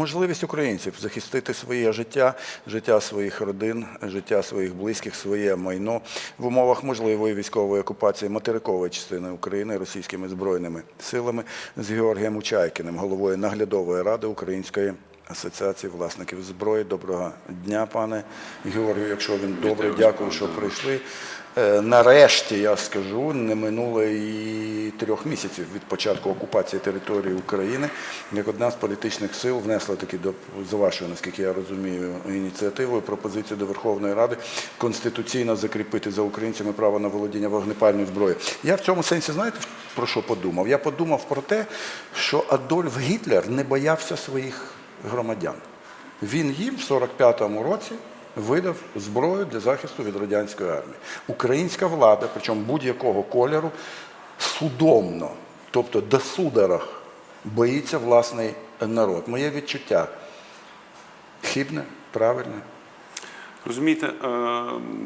можливість українців захистити своє життя, життя своїх родин, життя своїх близьких, своє майно в умовах можливої військової окупації материкової частини України російськими збройними силами з Георгієм Учайкіним, головою наглядової ради Української. Асоціації власників зброї. Доброго дня, пане Георгію. Якщо він добре, дякую, що прийшли. Е, Нарешті я скажу, не минуло і трьох місяців від початку окупації території України, як одна з політичних сил внесла таки до за вашою, наскільки я розумію, ініціативою пропозицію до Верховної Ради конституційно закріпити за українцями право на володіння вогнепальною зброєю. Я в цьому сенсі знаєте про що подумав? Я подумав про те, що Адольф Гітлер не боявся своїх громадян. Він їм в 45-му році видав зброю для захисту від радянської армії. Українська влада, причому будь-якого кольору, судомно, тобто до сударах, боїться власний народ. Моє відчуття хибне, правильне. Розумієте, е,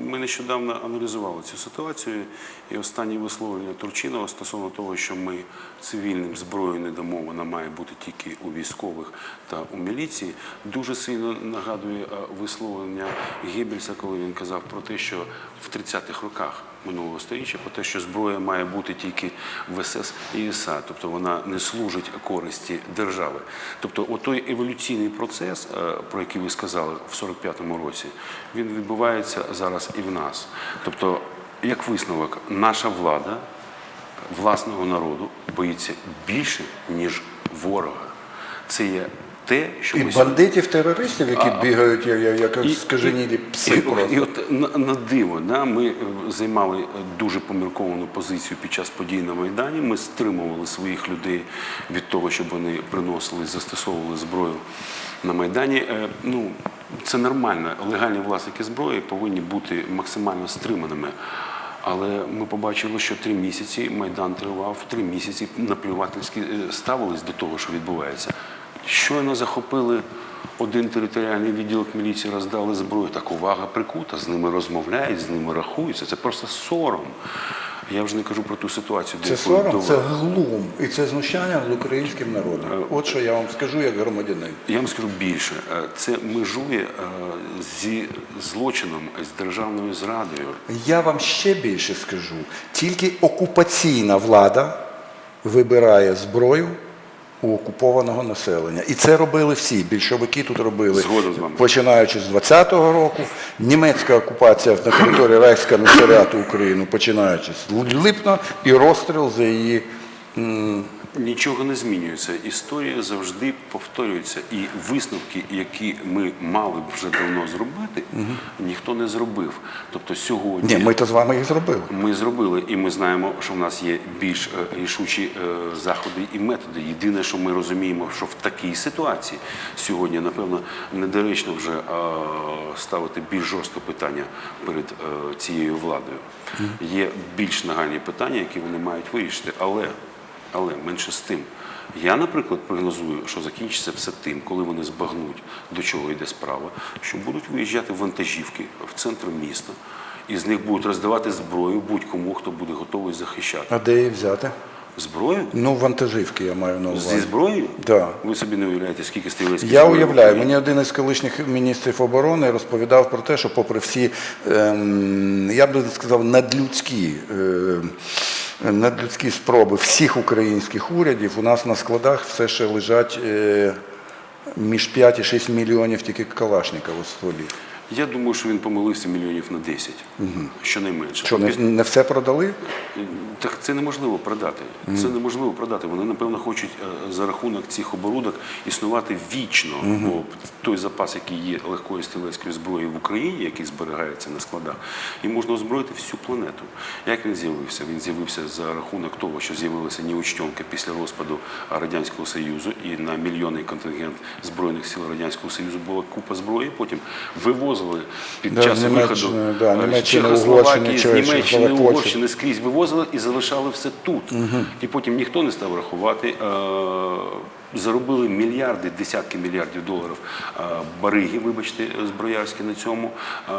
ми нещодавно аналізували цю ситуацію, і останні висловлення Турчинова стосовно того, що ми цивільним зброю не дамо, вона має бути тільки у військових та у міліції, дуже сильно нагадує е, висловлення Геббельса, коли він казав про те, що в 30-х роках минулого століття, про те, що зброя має бути тільки в СС і СА, тобто вона не служить користі держави. Тобто, отой еволюційний процес, е, про який ви сказали в 45-му році, він відбувається зараз і в нас. Тобто, як висновок, наша влада власного народу боїться більше, ніж ворога. Це є те, що І ми бандитів, терористів, які бігають, як, як, як і- скаженілі пси і, просто. і от на, на диво, да, ми займали дуже помірковану позицію під час подій на Майдані. Ми стримували своїх людей від того, щоб вони приносили, застосовували зброю на Майдані. Е, Ну, це нормально. Легальні власники зброї повинні бути максимально стриманими. Але ми побачили, що три місяці Майдан тривав, три місяці наплювательськи е, ставились до того, що відбувається. Щойно захопили один територіальний відділок міліції, роздали зброю. Так увага прикута, з ними розмовляють, з ними рахуються. Це просто сором. Я вже не кажу про ту ситуацію, до Це сором, довели. це глум і це знущання над українським народом. От що я вам скажу як громадянин. Я вам скажу більше. Е, Це межує е, зі злочином, з державною зрадою. Я вам ще більше скажу. Тільки окупаційна влада вибирає зброю у окупованого населення. І це робили всі. Більшовики тут робили, Згоден з вами. починаючи з 20-го року. Німецька окупація на території Рейхскомісаріату Україну, починаючи з липня, і розстріл за її. Нічого не змінюється. Історія завжди повторюється. І висновки, які ми мали б вже давно зробити, ніхто не зробив. Тобто сьогодні Ні, ми то з вами їх зробили. ми зробили, і ми знаємо, що в нас є більш е, рішучі е, заходи і методи. Єдине, що ми розуміємо, що в такій ситуації сьогодні, напевно, недоречно вже е, ставити більш жорстке питання перед цією владою. Є більш нагальні питання, які вони мають вирішити, але але менше з тим. Я, наприклад, прогнозую, що закінчиться все тим, коли вони збагнуть, до чого йде справа, що будуть виїжджати вантажівки в центр міста, і з них будуть роздавати зброю будь-кому, хто буде готовий захищати. А де її взяти? Зброю? Ну, вантажівки я маю на увазі. Зі зброєю? Да. Ви собі не уявляєте, скільки стрілецьких Я зброї уявляю, мені один із колишніх міністрів оборони розповідав про те, що попри всі, ем, я б сказав, надлюдські, ем, надлюдські спроби всіх українських урядів, у нас на складах все ще лежать е, між 5 і 6 мільйонів тільки калашників у стволі. Я думаю, що він помилився мільйонів на 10, щонайменше. Що, не, не все продали? Так це неможливо продати. Це неможливо продати. Вони, напевно, хочуть е, за рахунок цих оборудок існувати вічно. Бо той запас, який є легкої стрілецької зброї в Україні, який зберігається на складах, і можна озброїти всю планету. Як він з'явився? Він з'явився за рахунок того, що з'явилася неучтенка після розпаду Радянського Союзу, і на мільйонний контингент Збройних сил Радянського Союзу була купа зброї. Потім вивозили під Да, час виходу да, е, Чехословакії, з Німеччини, Угорщини скрізь вивозили і залишали все тут. І потім ніхто не став рахувати. Заробили мільярди, десятки мільярдів доларів е, бариги, вибачте, зброярські на цьому.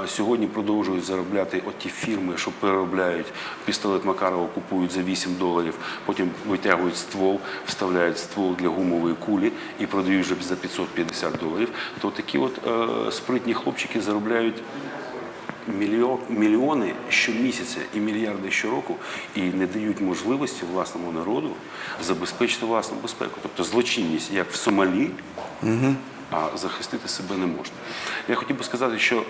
Е, Сьогодні продовжують заробляти оті фірми, що переробляють пістолет Макарова, купують за 8 доларів, потім витягують ствол, вставляють ствол для гумової кулі і продають вже за 550 доларів. То такі от е, спритні хлопчики заробляють мільйони щомісяця і мільярди щороку і не дають можливості власному народу забезпечити власну безпеку. Тобто злочинність, як в Сомалі, а захистити себе не можна. Я хотів би сказати, що е,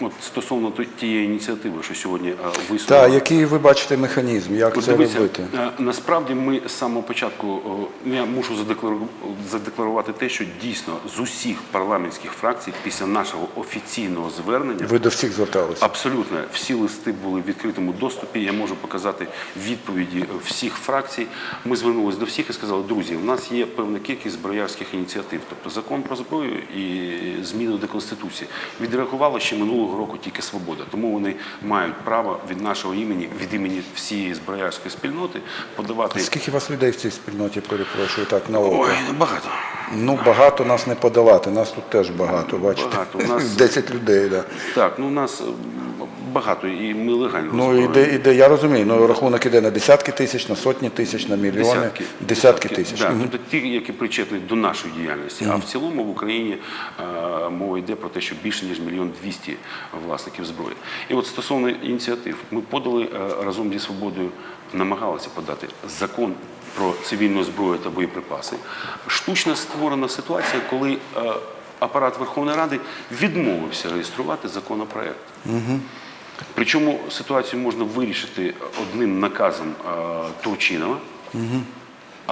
от стосовно тієї ініціативи, що сьогодні е. Так, який ви бачите механізм, як От це дивіться, робити? е, насправді ми з самого початку я мушу задеклару- задекларувати те, що дійсно з усіх парламентських фракцій після нашого офіційного звернення Ви до всіх зверталися? Абсолютно всі листи були в відкритому доступі. Я можу показати відповіді всіх фракцій. Ми звернулися до всіх і сказали, друзі, у нас є певна кількість зброярських ініціатив, тобто закон про зброю і зміни до конституції. Відреагувала ще минулого року тільки свобода. Тому вони мають право від нашого імені, від імені всієї зброярської спільноти подавати. Скільки вас людей в цій спільноті, перепрошую, так, на око? Ой, багато. Ну, багато нас не подолати, нас тут теж багато, бачите? Багато. У нас- 10 людей, так. Да. Так, ну у нас багато, і ми легально Ну, іде, іде, я розумію, ну, рахунок іде на десятки тисяч, на сотні тисяч, на мільйони, Десятки, десятки тисяч. Да, Мгм. тобто ті, які причетні до нашої діяльності. А в цілому в Україні е, мова йде про те, що більше ніж мільйон двісті власників зброї. І от стосовно ініціатив, ми подали е, разом зі свободою, намагалися подати закон про цивільну зброю та боєприпаси. Штучно створена ситуація, коли е, апарат Верховної Ради відмовився реєструвати законопроект. Причому ситуацію можна вирішити одним наказом е, Турчинова,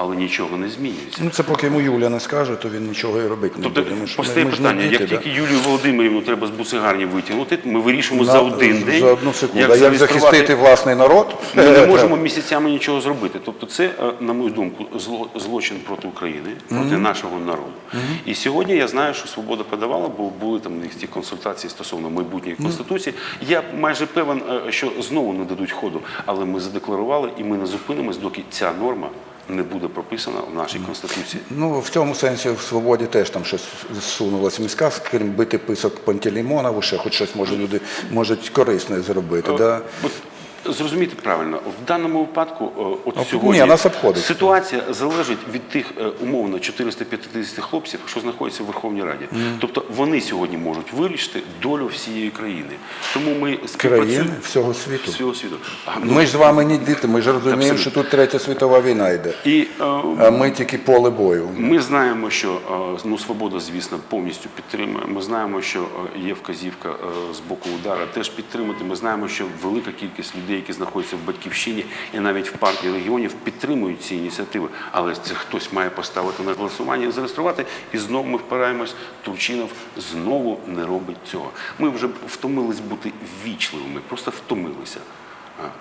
але нічого не змінюється. Ну, це поки йому Юля не скаже, то він нічого і робити не Тобто буде. Ми постає питання, діти, як да? тільки Юлію Володимирівну треба з буцегарні витягнути, ми вирішимо На- за один день, За одну секунду. а як захистити власний народ? Ми не можемо місяцями нічого зробити. Тобто, це, е, на мою думку, зло- злочин проти України, проти нашого народу. І сьогодні я знаю, що свобода подавала, бо були там ті консультації стосовно майбутньої конституції. Я майже певен, е, що знову не дадуть ходу, але ми задекларували і ми не зупинимось, доки ця норма не буде прописана в нашій конституції. Ну, в цьому сенсі в свободі теж там щось зсунулося. Міська, крім бити писок Пантелеймонову, ще хоч щось може люди можуть корисне зробити. Да? От, Зрозумійте правильно, в даному випадку, е, от А, сьогодні ні, нас обходить. ситуація залежить від тих е, умовно 450 хлопців, що знаходяться в Верховній Раді. Тобто вони сьогодні можуть вирішити долю всієї країни. Тому ми співпрацюємо Країни всього світу. всього світу. А, ну, Ми ж з вами не діти, ми ж розуміємо, Абсолютно. що тут третя світова війна йде. і е, А ми тільки поле бою. Ми знаємо, що е, ну, свобода, звісно, повністю підтримує. Ми знаємо, що е, є вказівка е, з боку удара теж підтримати. Ми знаємо, що велика кількість людей, які знаходяться в батьківщині і навіть в партії регіонів, підтримують ці ініціативи. Але це хтось має поставити на голосування і зареєструвати. І знову ми впираємось. Турчинов знову не робить цього. Ми вже втомились бути ввічливими, просто втомилися.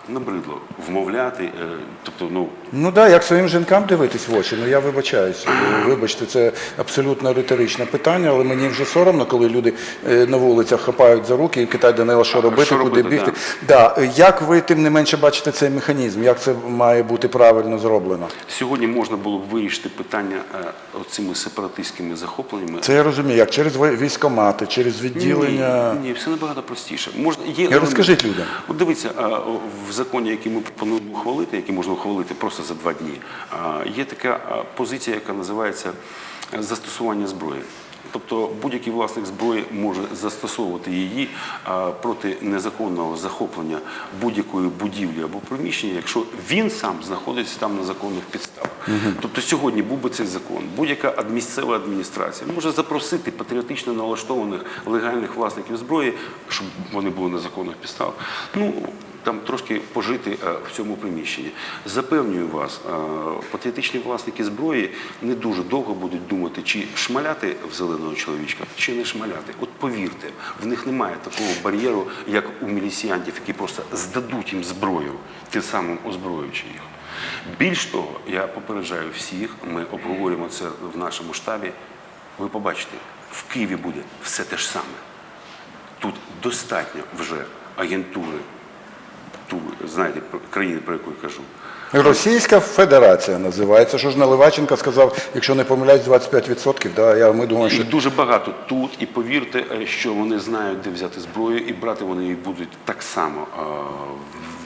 Набридло вмовляти, е, тобто, ну Ну так, як своїм жінкам дивитись в очі. Ну я вибачаюсь. Вибачте, це абсолютно риторичне питання, але мені вже соромно, коли люди е, на вулицях хапають за руки і питають Данила, що робити, що куди робити, бігти. Да. Як ви тим не менше бачите цей механізм? Як це має бути правильно зроблено? Сьогодні можна було б вирішити питання е, цими сепаратистськими захопленнями. Це я розумію, як через військомати, через відділення. Ні, ні, все набагато простіше. Можна є розкажіть людям. Дивіться, в законі, який ми пропонуємо ухвалити, який можна ухвалити просто за два дні, є така позиція, яка називається е, застосування зброї. Тобто будь-який власник зброї може застосовувати її проти незаконного захоплення будь-якої будівлі або приміщення, якщо він сам знаходиться там на законних підставах. Тобто сьогодні був би цей закон, будь-яка місцева адміністрація може запросити патріотично налаштованих легальних власників зброї, щоб вони були на законних підставах. Ну там трошки пожити е, в цьому приміщенні. Запевнюю вас, е, патріотичні власники зброї не дуже довго будуть думати, чи шмаляти в зеленого чоловічка, чи не шмаляти. От повірте, в них немає такого бар'єру, як у міліціянтів, які просто здадуть їм зброю, тим самим озброюючи їх. Більш того, я попереджаю всіх, ми обговорюємо це в нашому штабі. Ви побачите, в Києві буде все те ж саме. Тут достатньо вже агентури ту знаєте країну, про яку я кажу. Російська Федерація називається. Що ж Наливаченко сказав, якщо не помиляюсь, 25%. Да, я, ми думаємо, що Їх дуже багато тут, і повірте, е, що вони знають, де взяти зброю, і брати вони її будуть так само е,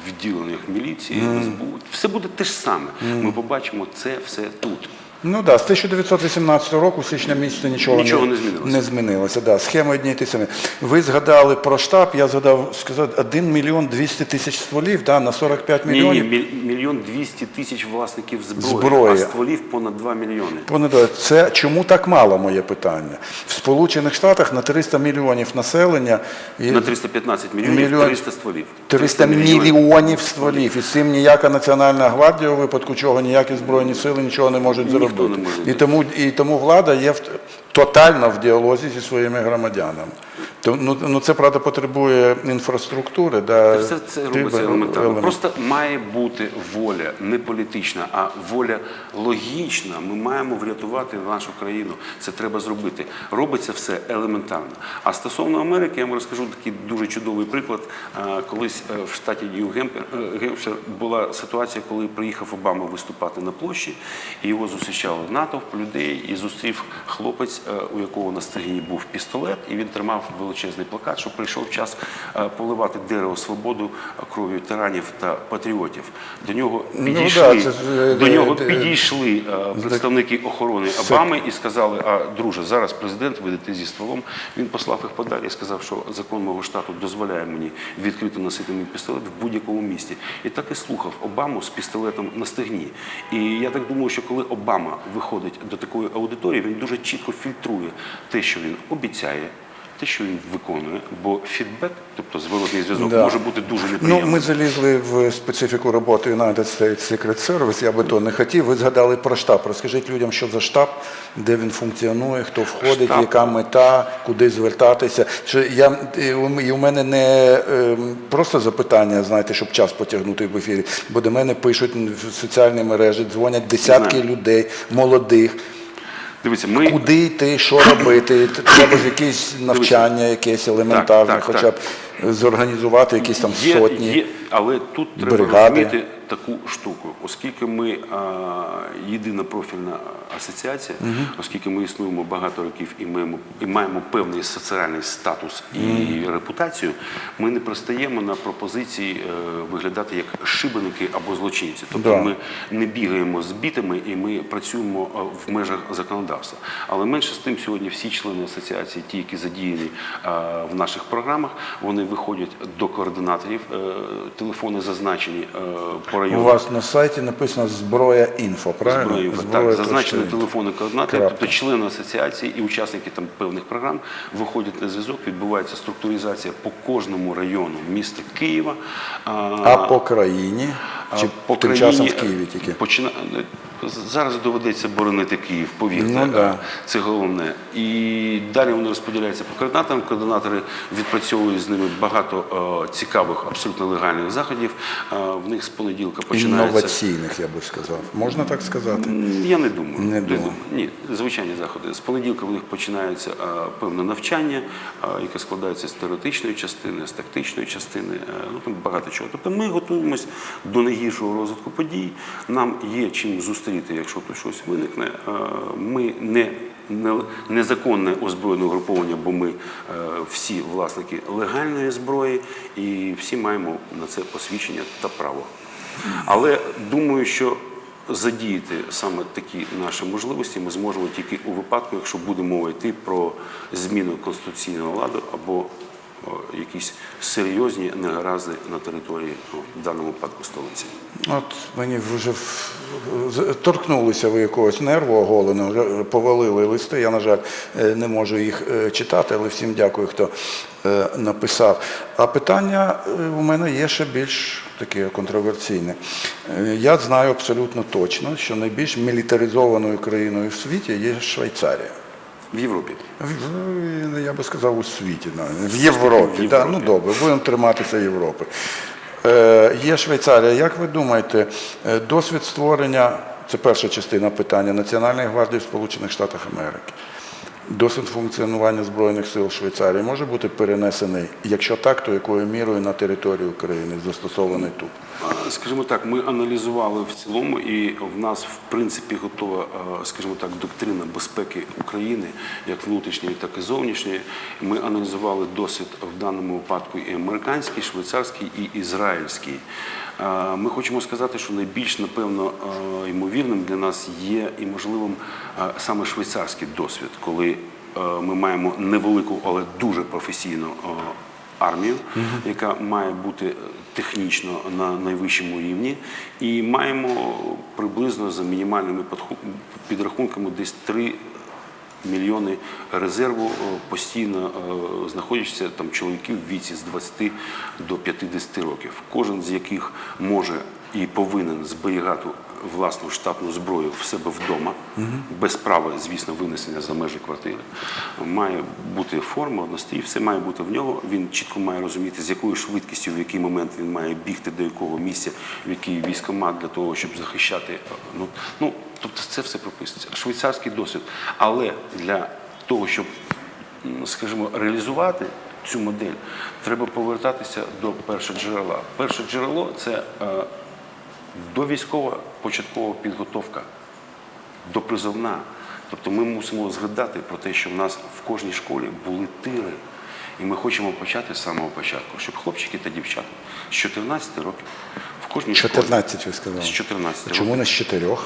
в відділеннях міліції, СБУ. Все буде те ж саме. Ми побачимо це все тут. Ну да, з 1918 року, січня місяця нічого, Нічого не змінилося. Не змінилося, да. Схеми одні й ті самі. Ви згадали про штаб, я згадав сказати 1 мільйон 200 тисяч стволів да, на 45 Ні, ні, мільйонів. міль- мільйон двісті тисяч власників зброї, Зброї. а стволів понад 2 мільйони. Понад це чому так мало моє питання? В Сполучених Штатах на 300 мільйонів населення і На 315 мільйонів Мільйон- 300 стволів. 300 мільйонів стволів. І з цим ніяка Національна гвардія, у випадку чого ніякі збройні сили нічого не можуть зробити. Не і, тому, і тому влада є в, тотально в діалозі зі своїми громадянами. То, ну, ну, це, правда, потребує інфраструктури. Да, Все це робиться елементарно. елементів. Просто має бути воля не політична, а воля логічна. Ми маємо врятувати нашу країну. Це треба зробити. Робиться все елементарно. А стосовно Америки, я вам розкажу такий дуже чудовий приклад. Колись е, в штаті Нью-Гемпшир була ситуація, коли приїхав Обама виступати на площі, і його зустрічали натовп людей, і зустрів хлопець, е, у якого на стегні був пістолет, і він тримав величезний плакат, що прийшов час е, поливати дерево свободу кров'ю тиранів та патріотів. До нього Ну, підійшли, да, це ж, е, до нього е, підійшли е, представники охорони Обами і сказали: а друже, зараз президент видати зі стволом. Він послав їх подалі і сказав, що закон мого штату дозволяє мені відкрито носити мій пістолет в будь-якому місті. І так і слухав Обаму з пістолетом на стегні. І я так думаю, що коли Обама виходить до такої аудиторії, він дуже чітко фільтрує те, що він обіцяє. Те, що він виконує, бо фідбек, тобто зворотний зв'язок, Да. може бути дуже Ну, ми залізли в специфіку роботи United States Secret Service, я би то не хотів. Ви згадали про штаб. Розкажіть людям, що за штаб, де він функціонує, хто входить, Штаб. яка мета, куди звертатися. Що я, і у- мене не ем, просто запитання, знаєте, щоб час потягнути в ефірі, бо до мене пишуть в соціальні мережі, дзвонять десятки Знаю. людей, молодих. Дивіться, ми Куди йти, що робити? Треба ж якісь навчання, якесь елементарне, так, хоча б зорганізувати якісь там Є, сотні. є, але тут треба бригади. розуміти таку штуку, оскільки ми а, єдина профільна асоціація, оскільки ми існуємо багато років і маємо, і маємо певний соціальний статус і репутацію, ми не пристаємо на пропозиції е, виглядати як шибеники або злочинці. Тобто Да. ми не бігаємо з бітами і ми працюємо е, в межах законодавства. Але менше з тим, сьогодні всі члени асоціації, ті, які задіяні е, в наших програмах, вони виходять до координаторів. е, Телефони зазначені е, по У району. вас на сайті написано зброя інфо, правильно? Зброя інфо, Так, зазначені телефони координати, Крапка. тобто члени асоціації і учасники там певних програм виходять на зв'язок, відбувається структуризація по кожному району міста Києва. А по країні? Чи по тим країні, часом в Києві тільки? Почина... Зараз доведеться боронити Київ, повірте. Ну, да. Це головне. І далі вони розподіляються по координаторам. Координатори відпрацьовують з ними багато е, цікавих, абсолютно легальних заходів. Е, в них з понеділка починається. Інноваційних, я би сказав. Можна так сказати? Я не думаю. Не думаю. Ні, звичайні заходи. З понеділка в них починається е, певне навчання, е, яке складається з теоретичної частини, з тактичної частини. е, ну там багато чого. Тобто ми готуємось до найгіршого розвитку подій. Нам є чим зустріти, якщо тут щось виникне. Е, Ми не не- Незаконне озброєне угруповання, бо ми е, всі власники легальної зброї і всі маємо на це посвідчення та право. Але думаю, що задіяти саме такі наші можливості ми зможемо тільки у випадку, якщо буде мова йти про зміну конституційного ладу або якісь серйозні негаразди на території, ну, в даному випадку столиці. От мені вже торкнулися ви якогось нерву оголеного, повалили листи. Я, на жаль, е, не можу їх е, читати, але всім дякую, хто е, написав. А питання е, у мене є ще більш таке контроверсійне. Е, Я знаю абсолютно точно, що найбільш мілітаризованою країною в світі є Швейцарія. В Європі. В- Я би сказав у світі, в Європі. В Да, ну добре, будемо триматися Європи. Е, є Швейцарія. Як ви думаєте, е, досвід створення, це перша частина питання, Національної гвардії в Сполучених Штатах Америки. Досвід функціонування Збройних сил Швейцарії може бути перенесений, якщо так, то якою мірою на територію України застосований тут? Скажімо так, ми аналізували в цілому, і в нас в принципі готова, а, скажімо так, доктрина безпеки України, як внутрішньої, так і зовнішньої. Ми аналізували досвід в даному випадку і американський, і швейцарський, і ізраїльський. А, Ми хочемо сказати, що найбільш напевно ймовірним для нас є і можливим саме швейцарський досвід, коли ми маємо невелику, але дуже професійну армію, яка має бути е, технічно на найвищому рівні, і маємо приблизно за мінімальними підрахунками десь 3 мільйони резерву е, постійно е, знаходяться там чоловіків в віці з 20 до 50 років, кожен з яких може і повинен зберігати власну штатну зброю в себе вдома, без права, звісно, винесення за межі квартири. Має бути форма, однострій, все має бути в нього. Він чітко має розуміти, з якою швидкістю, в який момент він має бігти до якого місця, в який військомат для того, щоб захищати. е, Ну, ну тобто це все прописується. Швейцарський досвід. Але для того, щоб, скажімо, реалізувати цю модель, треба повертатися до першого джерела. Перше джерело це е, довійськова початкова підготовка, допризовна. Тобто ми мусимо згадати про те, що в нас в кожній школі були тири. І ми хочемо почати з самого початку, щоб хлопчики та дівчата з 14 років кожній школі 14, ви сказали. з 14 років. Чому не з 4?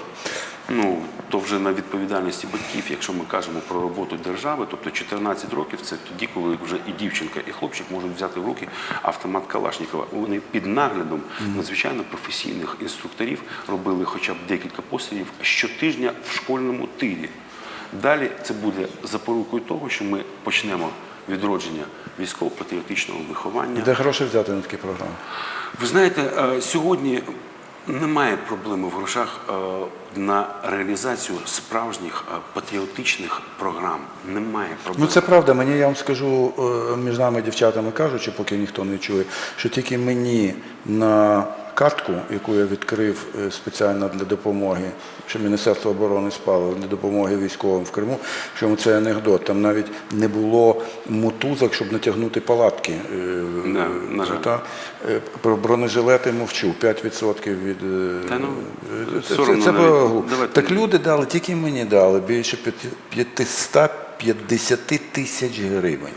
Ну, то вже на відповідальності батьків, якщо ми кажемо про роботу держави, тобто 14 років це тоді, коли вже і дівчинка, і хлопчик можуть взяти в руки автомат Калашникова. Вони під наглядом надзвичайно професійних інструкторів робили хоча б декілька пострілів щотижня в школьному тирі. Далі це буде запорукою того, що ми почнемо відродження військово-патріотичного виховання. Де гроші взяти на такі програми? Ви знаєте, е, сьогодні немає проблеми в грошах е, на реалізацію справжніх е, патріотичних програм. Немає проблем. Ну це правда. Мені я вам скажу між нами дівчатами кажучи, поки ніхто не чує, що тільки мені на картку, яку я відкрив е, спеціально для допомоги, що Міністерство оборони спало для допомоги військовим в Криму, що це анекдот. Там навіть не було мотузок, щоб натягнути палатки. Е, Да, на. Та, е, про бронежилети мовчу, 5% від е, Та ну, це, це, глупо. Давайте. Так люди дали, тільки мені дали більше п'яти- 550 тисяч гривень.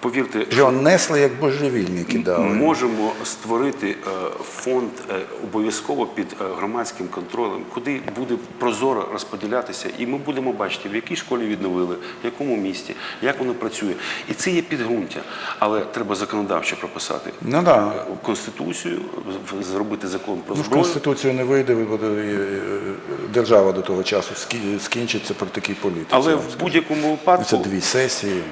Повірте, Що несли як божевільники дали. можемо створити е, фонд е, обов'язково під е, громадським контролем, куди буде прозоро розподілятися, і ми будемо бачити, в якій школі відновили, в якому місті, як воно працює. І це є підґрунтя, але треба законодавчо прописати. Ну да. Конституцію, зробити закон про Ну, в зброю. Конституцію не вийде, держава до того часу скі- скінчиться при такій політиці. Але в будь-якому випадку Це дві сесії.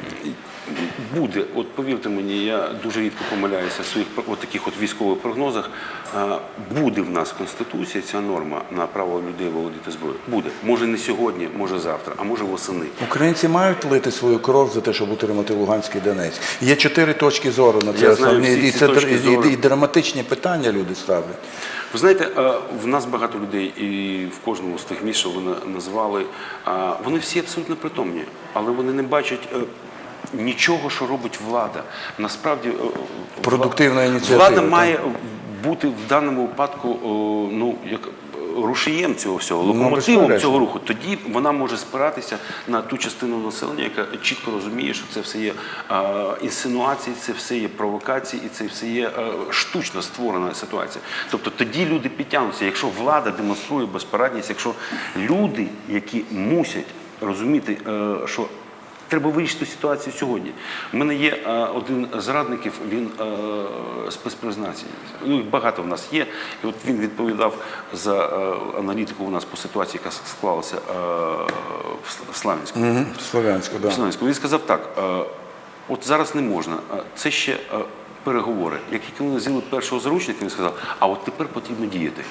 Буде. От повірте мені, я дуже рідко помиляюся в своїх от таких от військових прогнозах. Буде в нас в конституції ця норма на право людей володіти зброєю. Буде. Може не сьогодні, може завтра, а може восени. Українці мають лити свою кров за те, щоб утримати Луганський Донець. Є чотири точки зору на це основні, і це і- зору. і драматичні питання люди ставлять. Ви знаєте, е, в нас багато людей, і в кожному з тих міст, що ви назвали, вони всі абсолютно притомні, але вони не бачать. Е, Нічого, що робить влада. Насправді е, Продуктивна ініціатива, Влада має бути в даному випадку ну як е, рушієм цього всього, локомотивом безперечно. цього руху. Тоді вона може спиратися на ту частину населення, яка чітко розуміє, що це все є е, інсинуації, це все є провокації, і це все є е, штучно створена ситуація. Тобто тоді люди підтягнуться. Якщо влада демонструє безпорадність, якщо люди, які мусять розуміти, е, що Треба вирішити ситуацію сьогодні. У мене є е, один з радників, він е, спецпризначений. Ну, багато в нас є. І от він відповідав за е, аналітику у нас по ситуації, яка склалася в С- в Славянську. Угу. Слов'янську, В. Славянську. Він сказав так: от зараз не можна, це ще переговори. Як вони взяли першого заручника, він сказав, а от тепер потрібно діяти.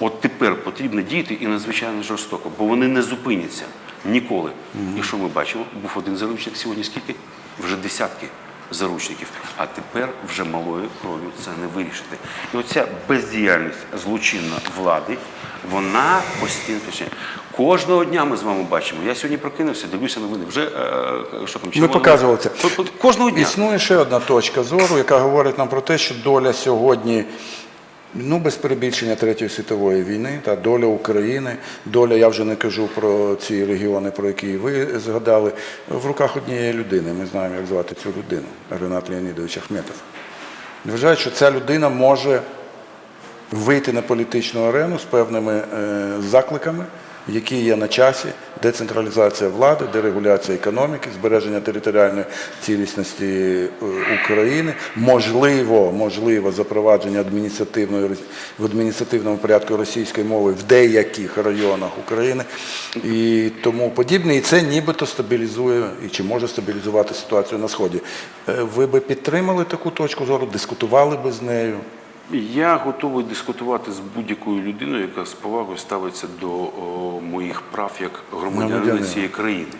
От тепер потрібно діяти і надзвичайно жорстоко, бо вони не зупиняться ніколи. І що ми бачимо? Був один заручник сьогодні скільки? Вже десятки. заручників. А тепер вже малою кров'ю це не вирішити. І оця бездіяльність злочинна влади, вона постійно тече. Кожного дня ми з вами бачимо. Я сьогодні прокинувся, дивлюся новини. Вже е, що там Ми червона- показували це. Кожного дня. Існує ще одна точка зору, яка говорить нам про те, що доля сьогодні, ну без перебільшення Третьої світової війни, та доля України, доля, я вже не кажу про ці регіони, про які ви згадали, в руках однієї людини. Ми знаємо, як звати цю людину Ренат Леонідович Ахметов. Вважають, що ця людина може вийти на політичну арену з певними е, закликами, які є на часі: децентралізація влади, дерегуляція економіки, збереження територіальної цілісності е, України, можливо, можливо, запровадження адміністративної в адміністративному порядку російської мови в деяких районах України і тому подібне. І це нібито стабілізує і чи може стабілізувати ситуацію на сході. Е, Ви би підтримали таку точку зору, дискутували би з нею? Я готовий дискутувати з будь-якою людиною, яка з повагою ставиться до о, моїх прав як громадянина цієї країни.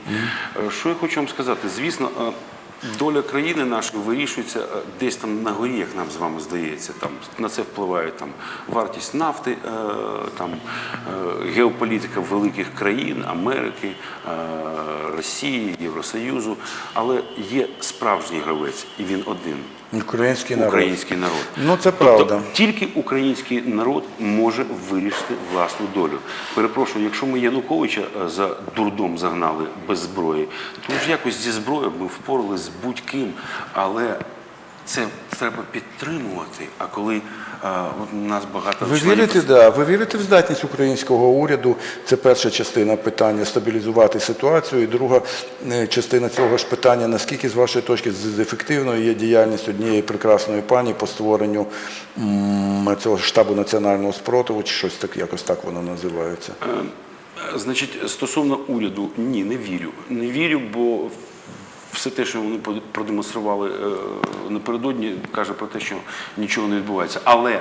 Е, Що я хочу вам сказати? Звісно, е, доля країни нашої вирішується е, десь там на горі, як нам з вами здається. Там на це впливає там вартість нафти, там геополітика великих країн, Америки, Росії, Євросоюзу. Але є справжній гравець, і він один. Український народ. Український народ. Ну, це Тобто правда. тільки український народ може вирішити власну долю. Перепрошую, якщо ми Януковича е, за дурдом загнали без зброї, то ж якось зі зброєю ми впоралися з будь-ким. Але це треба підтримувати. А коли е, у нас багато Ви членів вірите, да, ви вірите в здатність українського уряду? Це перша частина питання стабілізувати ситуацію. І друга е, частина цього ж питання, наскільки з вашої точки з- ефективною є діяльність однієї прекрасної пані по створенню м, цього штабу національного спротиву, чи щось так, якось так воно називається. Е, Значить, стосовно уряду, ні, не вірю. Не вірю, бо все те, що вони продемонстрували е, напередодні, каже про те, що нічого не відбувається. Але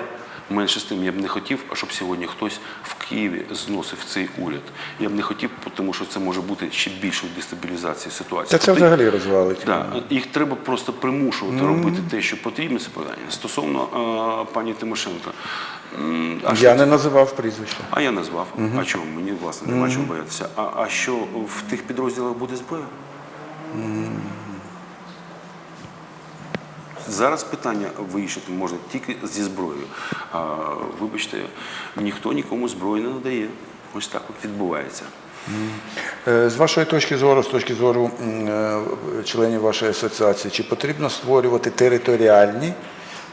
менше з тим я б не хотів, щоб сьогодні хтось в Києві зносив цей уряд. Я б не хотів, тому що це може бути ще більшою дестабілізацією ситуації. Та це Тобто, взагалі розвалить. Да, їх треба просто примушувати робити те, що потрібно. Це питання. Стосовно е, пані Тимошенко, а що Я це? не називав прізвище. А я назвав. А чому? Мені власне нема чого боятися. А, а що в тих підрозділах буде зброя? Зараз питання вирішити можна тільки зі зброєю. А, вибачте, ніхто нікому зброю не надає. Ось так от відбувається. Е, З вашої точки зору, з точки зору е, членів вашої асоціації, чи потрібно створювати територіальні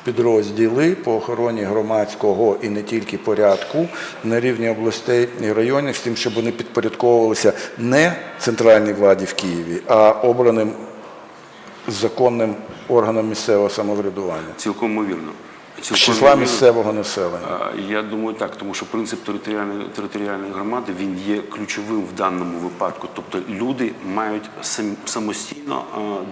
підрозділи по охороні громадського і не тільки порядку на рівні областей і районів, з тим, щоб вони підпорядковувалися не центральній владі в Києві, а обраним законним органам місцевого самоврядування Цілком ймовірно. Цілком числа місцевого населення. Я думаю, так, тому що принцип територіальної, територіальної громади він є ключовим в даному випадку. Тобто люди мають сам- самостійно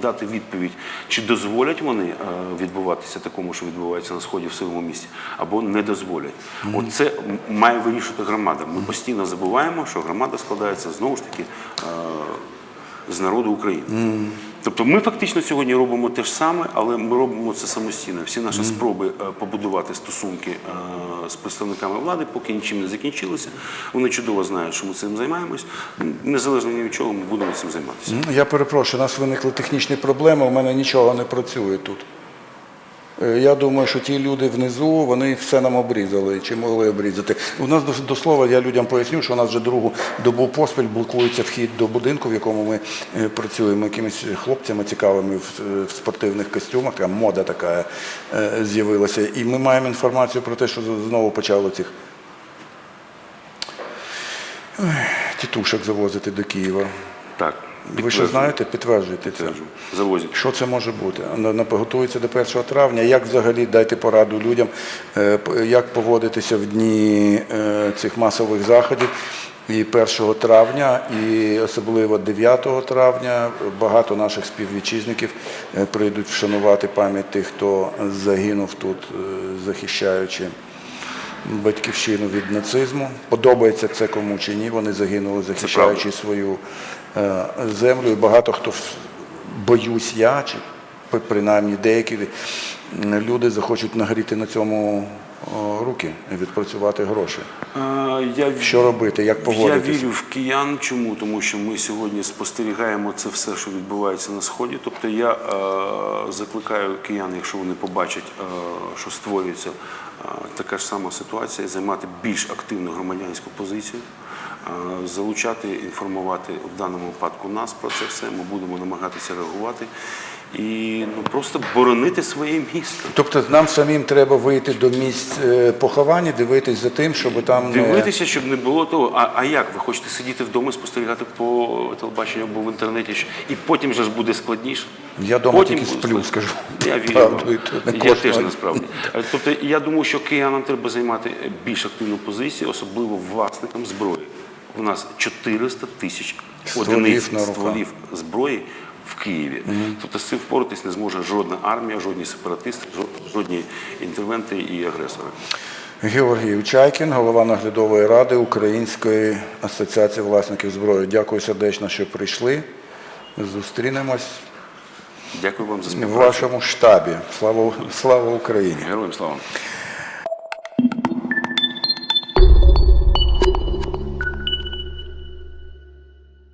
дати відповідь, чи дозволять вони відбуватися такому, що відбувається на сході в своєму місті, або не дозволять. От це має вирішити громада. Ми постійно забуваємо, що громада складається знову ж таки. З народу України. Тобто ми фактично сьогодні робимо те ж саме, але ми робимо це самостійно. Всі наші спроби е, побудувати стосунки е, з представниками влади, поки нічим не закінчилися. Вони чудово знають, що ми цим займаємось. Незалежно ні від чого, ми будемо цим займатися. Ну, Я перепрошую, у нас виникли технічні проблеми, у мене нічого не працює тут. Е, Я думаю, що ті люди внизу, вони все нам обрізали, чи могли обрізати. У нас до, слова, я людям поясню, що у нас вже другу добу поспіль блокується вхід до будинку, в якому ми е, працюємо якимись хлопцями цікавими в, е, спортивних костюмах, така мода така з'явилася. І ми маємо інформацію про те, що знову почало цих тітушок завозити до Києва. Так, Ви що знаєте, підтверджуєте це. Завозять. Що це може бути? Готується до 1 травня. Як взагалі дайте пораду людям, е, як поводитися в дні е, цих масових заходів? І 1 травня, і особливо 9 травня багато наших співвітчизників е, прийдуть вшанувати пам'ять тих, хто загинув тут, захищаючи батьківщину від нацизму. Подобається це кому чи ні. Вони загинули, захищаючи свою е, землю. І багато хто боюсь я чи принаймні деякі люди захочуть нагріти на цьому руки відпрацювати гроші. Е, Я Що робити, як Я вірю в киян. Чому? Тому що ми сьогодні спостерігаємо це все, що відбувається на сході. Тобто я е, закликаю киян, якщо вони побачать, е, що створюється е, така ж сама ситуація, займати більш активну громадянську позицію. Залучати, інформувати в даному випадку нас про це все. Ми будемо намагатися реагувати і ну, просто боронити своє місто. Тобто нам самим треба вийти до місць е, поховання, дивитись за тим, щоб там не... Дивитися, щоб не було того. А, а як? Ви хочете сидіти вдома, спостерігати по телебаченню або в інтернеті, і потім же ж буде складніше? Я дома Потім тільки сплю, скажу Я вірю. правду, і Я теж насправді. Е, Тобто я думаю, що киянам треба займати більш активну позицію, особливо власникам зброї. У нас 400 тисяч одиниць стволів зброї в Києві. Тобто з цим впоратись не зможе жодна армія, жодні сепаратисти, жодні інтервенти і агресори. Георгій Учайкін, голова наглядової ради Української асоціації власників зброї. Дякую сердечно, що прийшли. Зустрінемось Дякую вам за в вашому штабі. Слава, слава Україні! Героям слава.